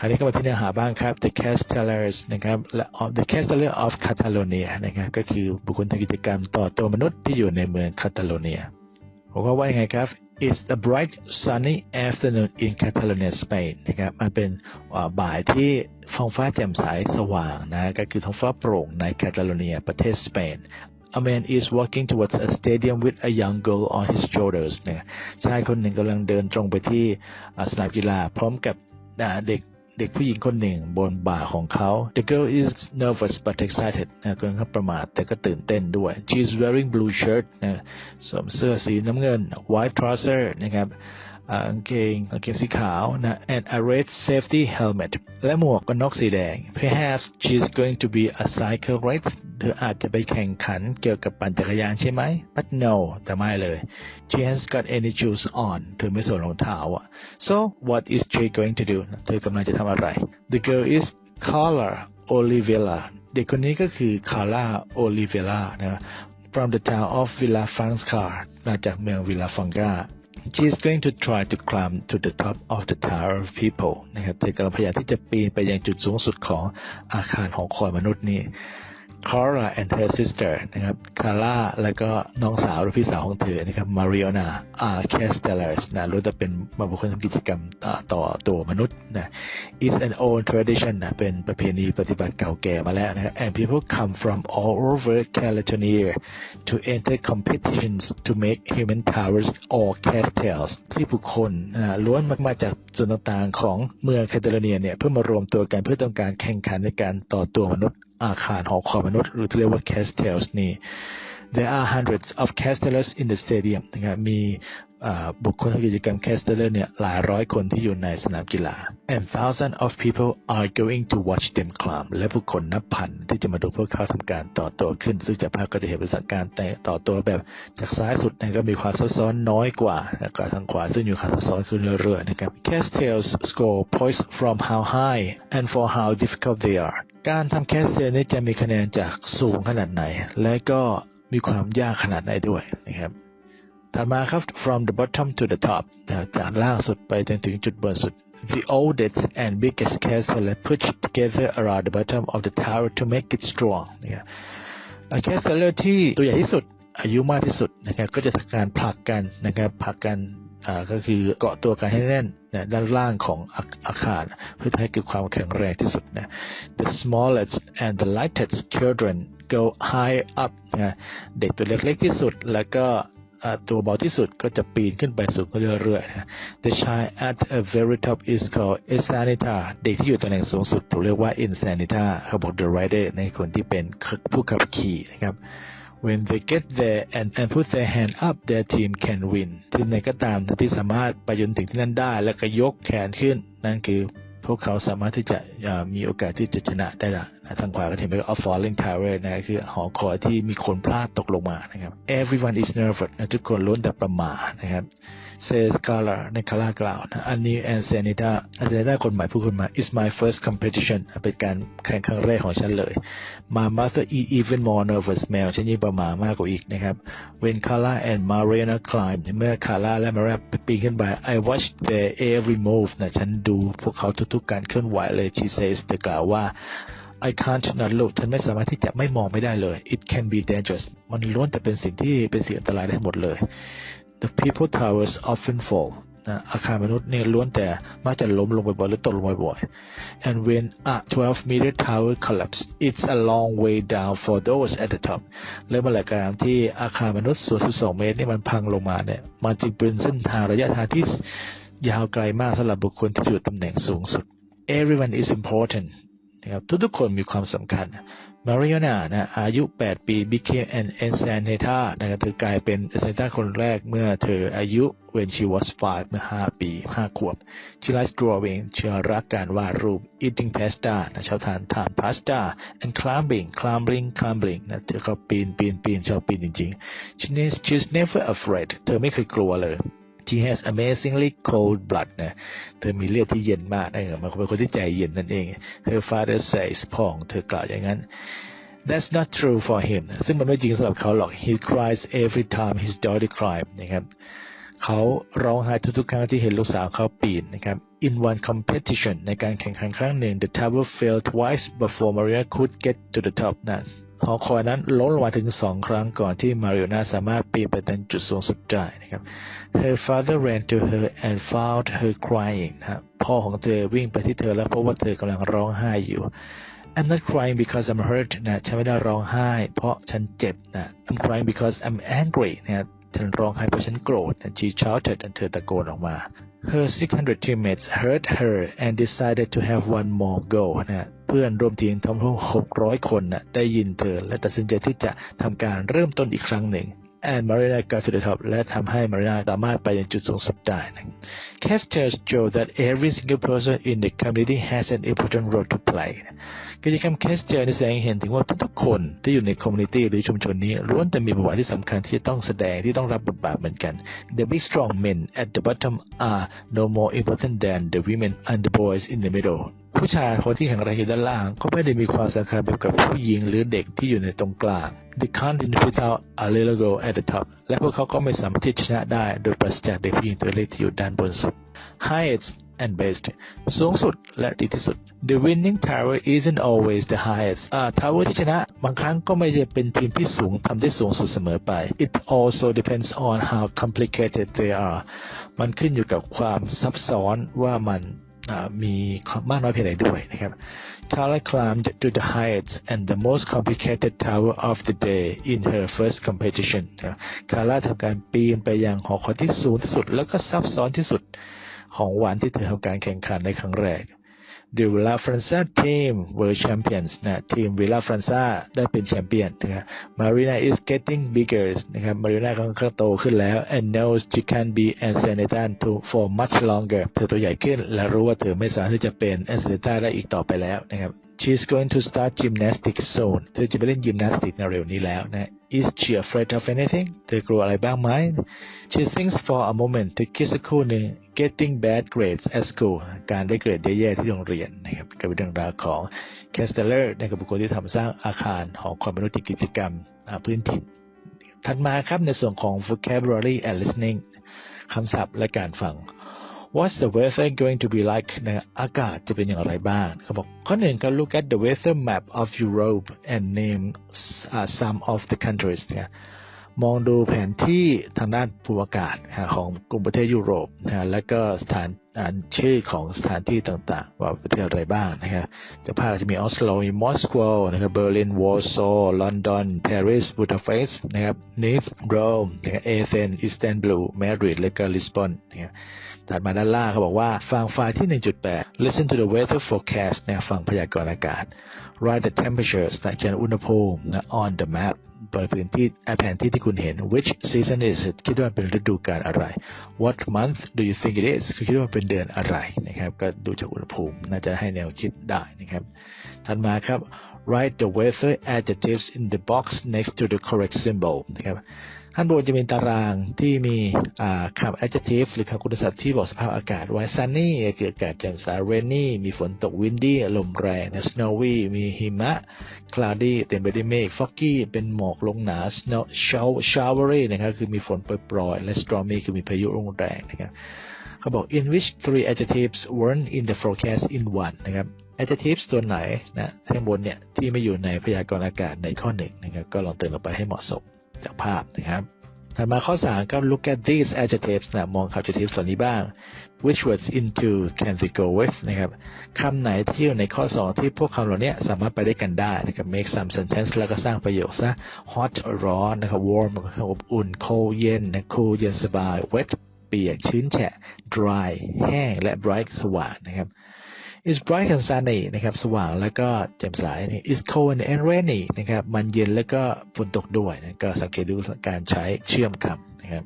คราวนี้ก็มาที่เนื้อหาบ้างครับ The Castellers นะครับและ The Casteller of Catalonia นะครับก็คือบุคคลทางกิจกรรมต่อตัวมนุษย์ที่อยู่ในเมืองคาตาโลเนียผมก็ว่ายังไงครับ It's a bright sunny afternoon in Catalonia Spain นะครับมันเป็นบ่ายที่ท้องฟ้าแจ่มใสสว่างนะก็คือท้องฟ้าโปร่งในคาตาโลเนียประเทศสเปน A man is walking towards a stadium with a young girl on his shoulders ชายคนหนึ่งกำลังเดินตรงไปที่สนามกีฬาพร้อมกับเด็ก เด็กผู้หญิงคนหนึ่งบนบ่าของเขา The girl is nervous but excited นะก็เขาประมาทแต่ก็ตื่นเต้นด้วย She is wearing blue shirt นะสวมเสื้อสีน้ำเงิน white trouser นะครับ กางเกงกางเกงสีขาวนะ and a red safety helmet และหมวกกันน็อกสีแดง perhaps she's going to be a cycle race เธออาจจะไปแข่งขันเกี่ยวกับปั่นจักรยานใช่ไหม but no แต่ไม่เลย she has got any shoes on เธอไม่สวมรองเท้าอะ so what is she going to do เธอกำลังจะทำอะไร the girl is Carla Olivella เด็กคนนี้ก็คือ Carla Olivella นะ from the town of Villafranca มาจากเมือง Villafranca she is going to try to climb to the top of the tower of people นะครับเธอกำลังพยายามที่จะปีนไปยังจุดสูงสุดของอาคารหอคอยมนุษย์นี้ c a r a and her sister นะครับคาร่าแล้วก็น้องสาวหรือพี่สาวของเธอนะครับ Mariona are castellers นะรู้แต่เป็นมาบุคคลทำกิจกรรมต่อตัวมนุษย์นะ it's an old tradition นะเป็นประเพณีปฏิบัติเก่าแก่มาแล้วนะครับ and people come from all over Catalonia to enter competitions to make human towers or castles ที่ผู้คนนะล้วนมาจากส่วนต่างๆของเมืองแคตาโลเนียเนี่ยเพื่อมารวมตัวกันเพื่อต้องการแข่งขันในการต่อตัวมนุษย์ อาคารหอคอยมนุษย์หรือที่เรียกว่า castles นี่ there are hundreds of castellers in the stadium นะครับมีบุคคลทำกิจกรรม casteller เนี่ยหลายร้อยคนที่อยู่ในสนามกีฬา and thousands of people are going to watch them climb และผู้คนนับพันที่จะมาดูพวกเขาทำการต่อตัวขึ้น ซึ่งจากภาพก็จะเห็นเป็นสัการแต่ต่อตัวแบบจากซ้ายสุดนี่ยก็มีความซับซ้อนน้อยกว่าแล้วก็ทางขวาซึ่งอยู่ความซับซ้อนขึ้นเรื่อยๆนะครับ castells score points from how high and for how difficult they are การทำแคสเซลนี่จะมีคะแนนจากสูงขนาดไหน และก็มีความยากขนาดไหนด้วยนะครับถัดมาครับ from the bottom to the top จากล่างสุดไปจนถึงจุดบนสุด The oldest and biggest castle put together around the bottom of the tower to make it strong นะครับแคสเซลที่ตัวใหญ่ที่สุดอายุมากที่สุดนะครับก็จะทำการผลักกันนะครับผลักกัน ก็คือเกาะตัวกันให้แน่นนะด้านล่างของอาคารเพื่อให้เกิดความแข็งแรงที่สุดนะ The smallest and the lightest children go high up นะเด็กตัวเล็กๆที่สุด แล้วก็ตัวเบาที่สุดก็จะปีนขึ้นไปสูงเรื่อยๆนะ The child at a very top is called insanita เด็กที่อยู่ตำแหน่งสูงสุดถูกเรียกว่า insanita เขาบอก the rider ในคนที่เป็นผู้ขับขี่นะครับ when they get there and and put their hand up their team can win ทีมไหนก็ตามที่สามารถไปจนถึงที่นั่นได้ แล้วก็ยกแขนขึ้น นั่นคือพวกเขาสามารถที่จะมีโอกาสที่จะชนะได้ละทางขวาก็เห็นไปว่า falling tower นะคือหอคอยที่มีคนพลาดตกลงมานะครับ everyone is nervous นะทุกคนล้นแต่ประมาทนะครับ says Carla ในคาร่ากล่าวนะอันนี้ and Sanita อาจจะได้คนใหม่ผู้คนมา is my first competition เป็นการแข่งครั้งแรกของฉันเลย my mother is even more nervous แมวฉันยิ่งประมามากกว่าอีกนะครับ when Carla and Mariana climb เมื่อ Carla และ Mariana ปีนขึ้นไป I watch their every move นะฉันดูพวกเขาทุกๆการเคลื่อนไหวเลย she says เธอกล่าวว่า I can't not look ฉันไม่สามารถที่จะไม่มองไม่ได้เลย it can be dangerous มันล้วนแต่เป็นสิ่งที่เป็นสิ่งอันตรายได้หมดเลย the people towers often fall นะอาคารมนุษย์เนี่ยล้วนแต่มักจะล้มลงบ่อยๆหรือตกลงบ่อยๆ and when a 12 meter tower collapses, it's a long way down for those at the top และเมื่อไหร่ก็ตามที่อาคารมนุษย์สูง12 เมตรนี่มันพังลงมาเนี่ยมันจึงเป็นเส้นทางระยะทางที่ยาวไกลมากสำหรับบุคคลที่อยู่ตำแหน่งสูงสุด everyone is important นะครับทุกๆคนมีความสำคัญมาริโอนานะอายุ 8 ปี became an ensaneta นะครับเธอกลายเป็น ensaneta คนแรกเมื่อเธออายุ when she was five เมื่อ 5 ปี 5 ขวบ she likes drawing เชื่อรักการวาดรูป eating pasta นะชอบทานทานพาสต้า and climbing climbing climbing นะเธอเขาปีนปีนปีนชอบปีนจริงๆ she's she's never afraid เธอไม่เคยกลัวเลย she has amazingly cold blood นะเธอมีเลือดที่เย็นมากนะมันเป็นคนที่ใจเย็นนั่นเอง her father says พ่อของเธอกล่าวอย่างนั้น That's not true for him ซึ่งมันไม่จริงสำหรับเขาหรอก he cries every time his daughter cries นะครับเขาร้องไห้ทุกๆครั้งที่เห็นลูกสาวเขาปีนนะครับ in one competition ในการแข่งขันครั้งหนึ่ง the tower fell twice before Maria could get to the top นะ หอคอยนั้นล้มลงมาถึงสองครั้งก่อนที่มาริโอนาสามารถปีนไปถึงจุดสูงสุดได้นะครับ Her father ran to her and found her crying นะพ่อของเธอวิ่งไปที่เธอแล้วพบว่าเธอกำลังร้องไห้อยู่ I'm not crying because I'm hurt นะฉันไม่ได้ร้องไห้ เพราะฉันเจ็บนะ I'm crying because I'm angry นะฉันร้องไห้เพราะฉันโกรธ and she shouted และเธอตะโกนออกมา Her 600 teammates heard her and decided to have one more go นะ เพื่อนรวมทีมทั้งหมด600คนนะ่ะได้ยินเธอ และตัดสินใจที่จะทำการเริ่มต้นอีกครั้งหนึ่งแอนมารีนากาสุดท็อปและทำให้มารีนาสามารถไปยังจุดสูงสุดได้นะ Case tells Joe that every single person in the community has an important role to play กิจกรรม Case tell แสดงเห็นถึงว่าทุกๆคนที่อยู่ในคอมมูนิตี้หรือชุมชนนี้ล้วนแต่มีบทบาทที่สำคัญที่จะต้องแสดงที่ต้องรับบทบาทเหมือนกัน The big strong men at the bottom are no more important than the women and the boys in the middle ผู้ชายคนที่แข็งแรงอยู่ด้านล่าง ก็ไม่ได้มีความสำคัญแบบกับผู้หญิงหรือเด็กที่อยู่ในตรงกลาง They can't defeat out a little girl at the top และพวกเขาก็ไม่สามารถที่จะชนะได้โดยปราศจากเด็กผู้หญิงตัวเล็กที่อยู่ด้านบนสุด Highest and best สูงสุดและดีที่สุด The winning tower isn't always the highest อ่า tower ที่ชนะ บางครั้งก็ไม่ใช่เป็นทีมที่สูงทำได้สูงสุดเสมอไป It also depends on how complicated they are มันขึ้นอยู่กับความซับซ้อนว่ามัน มีมากน้อยเพียงใดด้วยนะครับ Carla climbed to the highest and the most complicated tower of the day in her first competition คาร่าทำการปีนไปยังหอคอยที่สูงที่สุด แล้วก็ซับซ้อนที่สุดของวันที่เธอทำการแข่งขันในครั้งแรก ดิวลาฟรานซ่าทีมเวิร์แชมเปียนส์นะทีมวิลาฟรานซ่าได้เป็นแชมเปียนนะครับมารีน่าอิส is getting เกอร์สนะครับมารีน่าค่อนข้าโตขึ้นแล้ว and knows she can be a s a n i t a n to for much longer เธอตัวใหญ่ขึ้น และรู้ว่าเธอไม่สามารถที่จะเป็น a s a n i t a ได้อีกต่อไปแล้วนะครับ She's going to start gymnastics soon เธอจะไปเล่นยิมนาสติกในเร็วนี้แล้วนะ Is she afraid of anything เธอกลัวอะไรบ้างไหม She thinks for a moment เธอคิดสักครู่หนึ่ง getting bad grades at school การได้เกรดแย่ๆที่โรงเรียนนะครับกับเรื่องราวของ Casteller นะครับบุคคลที่ทำสร้างอาคารหอคอยมนุษย์กิจกรรมพื้นถิ่นถัดมาครับในส่วนของ vocabulary and listening คำศัพท์และการฟัง What's the weather going to be like นะอากาศจะเป็นอย่างไรบ้างเขาบอกข้อหนึ่งก็ look at the weather map of Europe and name uh, some of the countries นะ มองดูแผนที่ทางด้านภูมิอากาศของกลุ่มประเทศยุโรปนะและก็สถานชื่อของสถานที่ต่างๆ ว่าประเทศอะไรบ้างนะครับจะภาคจะมีออสโลมีมอสโกนะครับเบอร์ลินวอร์ซอลอนดอนปารีสบูดาเปสต์นะครับนิฟโรมนะครับเอเธนอิสตันบูลมาดริดและก็ลิสบอนนะครับถัดมาด้านล่างเขาบอกว่าฟังไฟล์ที่ 1.8 listen to the weather forecast นะฟังพยากรณ์อากาศ write the temperatures นะเขียนอุณหภูมินะ on the map บนพื้นที่แผนที่ที่คุณเห็น which season is it คิดว่าเป็นฤดูกาลอะไร what month do you think it is คือคิดว่าเป็นเดือนอะไรนะครับ ก็ดูจากอุณหภูมิน่าจะให้แนวคิดได้นะครับ ถัดมาครับ write the weather adjectives in the box next to the correct symbol นะครับ ข้างบนจะเป็นตารางที่มีคำ adjective หรือคำคุณศัพท์ที่บอกสภาพอากาศไว้ sunny คืออากาศแจ่มใส rainy มีฝนตก windy ลมแรง snowy มีหิมะ cloudy เต็มไปด้วยเมฆ foggy เป็นหมอกลงหนา snow showery นะครับคือมีฝนโปรยๆและ stormy คือมีพายุลมแรงนะครับเขาบอก in which three adjectives weren't in the forecast in one นะครับ adjectives ตัวไหนนะข้างบนเนี่ยที่ไม่อยู่ในพยากรณ์อากาศในข้อหนึ่งนะครับก็ลองเติมลงไปให้เหมาะสม จากภาพนะครับถัดมาข้อ3ก็ look at these adjectives นะมองคำ adjectives ส่วนนี้บ้าง which words into can we go with นะครับคำไหนที่อยู่ในข้อ 2 ที่พวกคำเหล่านี้สามารถไปได้กันได้นะครับ make some sentence แล้วก็สร้างประโยคซะ hot ร้อนนะครับ warm ก็คืออบอุ่น cold เย็นนะ cool เย็นสบาย wet เปียกชื้นแฉะ dry แห้งและ bright สว่างนะครับ is bright and sunny นะครับ สว่างแล้วก็แจ่มใส is cold and rainy นะครับ มันเย็นแล้วก็ฝนตกด้วยนะก็สังเกตดูการใช้เชื่อมคำนะครับ